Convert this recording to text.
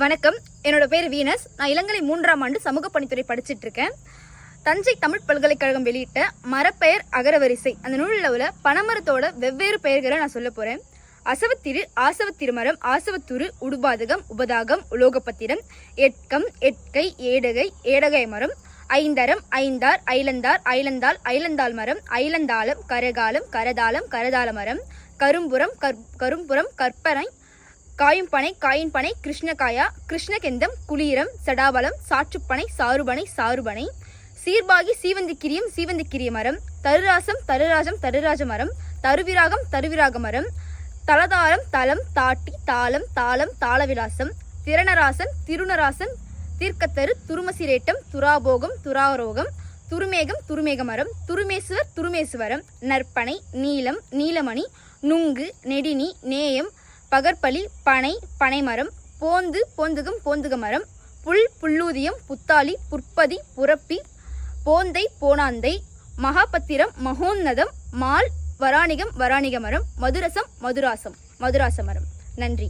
வணக்கம். என்னோட பேர் வீனஸ். நான் இளங்கலை மூன்றாம் ஆண்டு சமூக பணித்துறை படிச்சுட்டு இருக்கேன் தஞ்சை தமிழ் பல்கலைக்கழகம் வெளியிட்ட மரப்பெயர் அகரவரிசை. அந்த நூலில் உள்ள பனைமரத்தோட வெவ்வேறு பெயர்களை நான் சொல்ல போறேன். அசவத்திரு ஆசவத்திருமரம் ஆசவத்துரு உடுபாதகம் உபதாகம் உலோகப்பத்திரம் எட்கம் எட்கை ஏடகை ஏடகை மரம் ஐந்தரம் ஐந்தார் ஐலந்தார் ஐலந்தாள் ஐலந்தாள் மரம் ஐலந்தாளம் கரகாலம் கரதாளம் கரதாள மரம் கரும்புறம் கற் கரும்புறம் கற்பனை காயும்பனை காயின்பனை கிருஷ்ணகாயா கிருஷ்ணகெந்தம் குளீரம் சடாபலம் சாற்றுப்பனை சாறுபனை சாறுபனை சீர்பாகி சீவந்திக்கிரியம் சீவந்திக்கிரிய மரம் தருராசம் தருராஜம் தருராஜ மரம் தருவிராகம் தருவிராக மரம் தலதாரம் தலம் தாட்டி தாளம் தாளம் தாளவிலாசம். திரணராசன் திருநராசன். தீர்க்கத்தரு துருமசிரேட்டம் துராபோகம் துராரோகம். துருமேகம் துருமேக மரம் துருமேசுவர் துருமேசுவரம். நற்பனை நீலம் நீலமணி. நுங்கு நெடினி நேயம். பகற்பலி பனை பனைமரம் போந்து போந்துகம் போந்துக மரம் புல் புல்லூதியம் புத்தாளி புற்பதி புறப்பி போந்தை போனாந்தை மகாபத்திரம் மகோன்னதம் மால் வராணிகம் வராணிக மரம் மதுரசம் மதுராசம் மதுராச மரம் நன்றி.